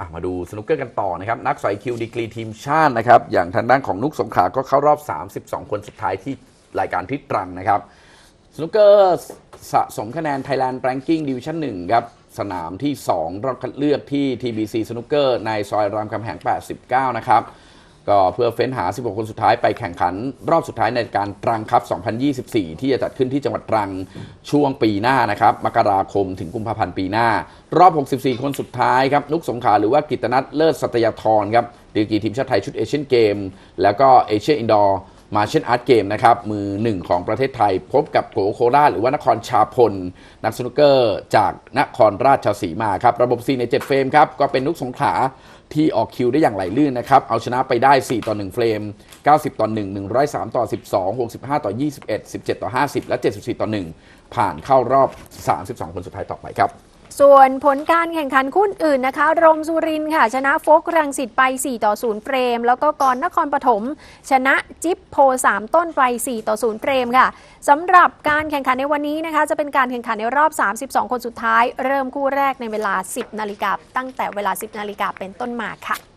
อะมาดูสนุกเกอร์กันต่อนะครับ นักสอยคิวดีกรีทีมชาตินะครับ อย่างทางด้านของนุกสงขาก็เข้ารอบ 32 คนสุดท้ายที่รายการที่ตรังนะครับ สนุกเกอร์สะสมคะแนน Thailand Ranking Division 1ครับ สนามที่ 2 รอบคัดเลือกที่ TBC สนุกเกอร์ในซอยรามคำแหง 89 นะครับ ก็เพื่อเฟ้นหา 16 คนสุดท้ายไปแข่งขัน รอบสุดท้ายในการตรังครับ 2024 ที่จะจัดขึ้นที่จังหวัดตรังช่วงปีหน้านะครับ มกราคมถึงกุมภาพันธ์ปีหน้า รอบ 64 คนสุดท้ายครับ นุกสงขาหรือว่ากิตนัทเลิศสัตยาธรครับดีกีทีมชาติไทยชุดเอเชียนเกม แล้วก็เอเชียอินดอร์ มาเช่นอาร์ตเกมนะครับมือหนึ่งของประเทศไทย พบกับโกโคราชหรือว่านครชาพล นักสนุกเกอร์จากนครราชสีมาครับ ระบบ 4 ใน 7 เฟรมครับ ก็เป็นนุกสงขาที่ออกคิวได้อย่างไหลลื่นนะครับ เอาชนะไปได้ 4 ต่อ 1 เฟรม 90 ต่อ 1 103 ต่อ 12 65 ต่อ 21 17 ต่อ 50 และ 74 ต่อ 1 ผ่านเข้ารอบ 32 คนสุดท้ายต่อไปครับ ส่วนผลการแข่งขันคู่อื่นนะคะ รมสุรินค่ะ ชนะโฟกรังสิตไป 4 ต่อ 0 เฟรม แล้วก็กรนครปฐมชนะจิ๊บโพ 3 ต้นไป 4 ต่อ 0 เฟรมค่ะสำหรับการแข่งขันในวันนี้นะคะ จะเป็นการแข่งขันในรอบ 32 คนสุดท้าย เริ่มคู่แรกในเวลา 10 นาฬิกาตั้งแต่เวลา 10 นาฬิกาเป็นต้นมาค่ะ